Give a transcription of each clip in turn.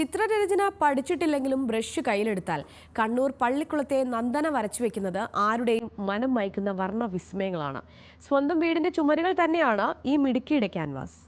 ചിത്രരചന പഠിച്ചിട്ടില്ലെങ്കിലും ബ്രഷ് കയ്യിലെടുത്താൽ കണ്ണൂർ പള്ളിക്കുളത്തെ നന്ദന വരച്ചു വെക്കുന്നത് ആരുടെയും മനം മയക്കുന്ന വർണ വിസ്മയങ്ങളാണ് സ്വന്തം വീടിന്റെ ചുമരുകൾ തന്നെയാണ് ഈ മിടുക്കിയുടെ ക്യാൻവാസ്.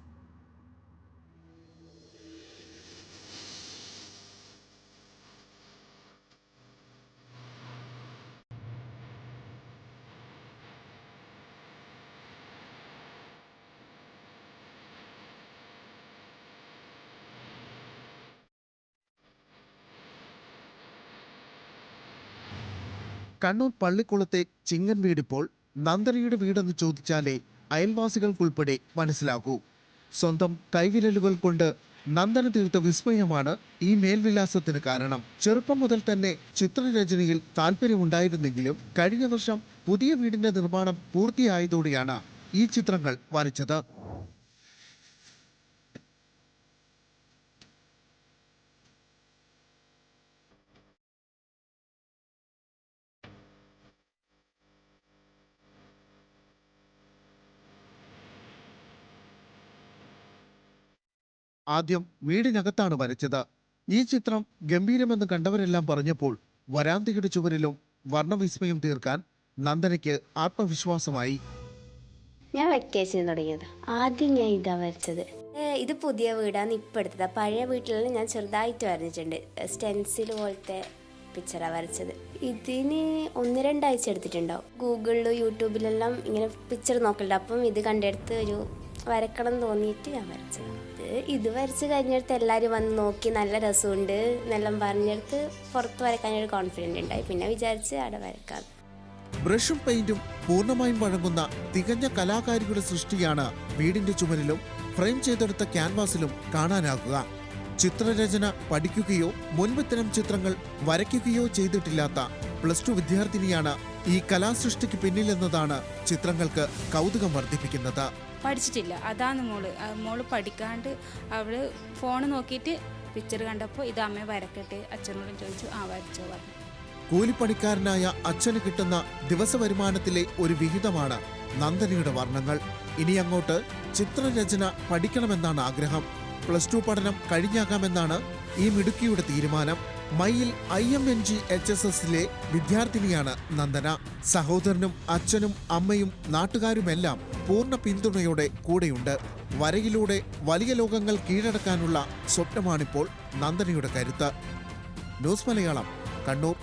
കണ്ണൂർ പള്ളിക്കുളത്തെ ചിങ്ങൻ വീടിപ്പോൾ നന്ദനയുടെ വീടെന്ന് ചോദിച്ചാലേ അയൽവാസികൾക്കുൾപ്പെടെ മനസ്സിലാകൂ. സ്വന്തം കൈവിരലുകൾ കൊണ്ട് നന്ദന തീർത്ത വിസ്മയമാണ് ഈ മേൽവിലാസത്തിന് കാരണം. ചെറുപ്പം മുതൽ തന്നെ ചിത്രരചനയിൽ താല്പര്യമുണ്ടായിരുന്നെങ്കിലും കഴിഞ്ഞ വർഷം പുതിയ വീടിന്റെ നിർമ്മാണം പൂർത്തിയായതോടെയാണ് ഈ ചിത്രങ്ങൾ വരച്ചത്. ആദ്യം വീടിനകത്താണ് വരച്ചത്. ഈ ചിത്രം ഗംഭീരമെന്ന് കണ്ടവരെല്ലാം പറഞ്ഞപ്പോൾ വരാന്തയുടെ ചുവരിലും വർണവിസ്മയം തീർക്കാൻ നന്ദനയ്ക്ക് ആത്മവിശ്വാസമായി. ഞാൻ വെക്കേഷൻ തുടങ്ങിയത്. ആദ്യം ഞാൻ ഇതാ വരച്ചത്. ഇത് പുതിയ വീടാണ് ഇപ്പം എടുത്തത്. പഴയ വീട്ടിൽ ഞാൻ ചെറുതായിട്ട് വരഞ്ഞിട്ടുണ്ട്. സ്റ്റെൻസിൽ പോലത്തെ പിക്ചറാണ് വരച്ചത്. ഇതിന് ഒന്ന് രണ്ടാഴ്ച എടുത്തിട്ടുണ്ടാവും ഗൂഗിളിലും യൂട്യൂബിലെല്ലാം ഇങ്ങനെ പിക്ചർ നോക്കലുണ്ട്. അപ്പം ഇത് കണ്ടെടുത്ത് ഒരു വരക്കണം തോന്നിയിട്ട് ഞാൻ വരച്ചത്. ഇത് ഇത് വരച്ച് കഴിഞ്ഞിടത്ത് എല്ലാവരും വന്ന് നോക്കി നല്ല രസമുണ്ട് എന്നെല്ലാം പറഞ്ഞെടുത്ത് പുറത്ത് വരക്കാനൊരു കോൺഫിഡന്റ് ഉണ്ടായി. പിന്നെ വിചാരിച്ച് അവിടെ വരക്കാം. ബ്രഷും പെയിന്റും പൂർണമായും വഴങ്ങുന്ന തികഞ്ഞ കലാകാരികളുടെ സൃഷ്ടിയാണ് വീടിന്റെ ചുമരിലും ഫ്രെയിം ചെയ്തെടുത്ത ക്യാൻവാസിലും കാണാനാകുക. ചിത്രരചന പഠിക്കുകയോ മുൻപിത്തരം ചിത്രങ്ങൾ വരയ്ക്കുകയോ ചെയ്തിട്ടില്ലാത്ത പ്ലസ് ടു വിദ്യാർത്ഥിനിയാണ് ഈ കലാസൃഷ്ടിക്ക് പിന്നിലെന്നതാണ് ചിത്രങ്ങൾക്ക് കൗതുകം വർദ്ധിപ്പിക്കുന്നത്. പഠിച്ചിട്ടില്ല. അതാണ് മോൾ. മോൾ പഠിക്കാണ്ട് അവൾ ഫോൺ നോക്കിയിട്ട് പിക്ചർ കണ്ടപ്പോൾ ഇത് അമ്മ വരക്കട്ടെ അച്ഛനോടും ചോദിച്ചു. ആ വരച്ചോ പറഞ്ഞു കൂലിപ്പണിക്കാരനായ അച്ഛന് കിട്ടുന്ന ദിവസ വരുമാനത്തിലെ ഒരു വിഹിതമാണ് നന്ദനയുടെ വർണങ്ങൾ. ഇനി അങ്ങോട്ട് ചിത്രരചന പഠിക്കണമെന്നാണ് ആഗ്രഹം. പ്ലസ് ടു പഠനം കഴിഞ്ഞാകാമെന്നാണ് ഈ മിടുക്കിയുടെ തീരുമാനം. Mayyil I M N G H S എസിലെ വിദ്യാർത്ഥിനിയാണ് നന്ദന. സഹോദരനും അച്ഛനും അമ്മയും നാട്ടുകാരുമെല്ലാം പൂർണ പിന്തുണയോടെ കൂടെയുണ്ട്. വരയിലൂടെ വലിയ ലോകങ്ങൾ കീഴടക്കാനുള്ള സ്വപ്നമാണിപ്പോൾ നന്ദനയുടെ കരുത്ത്. ന്യൂസ് മലയാളം കണ്ണൂർ.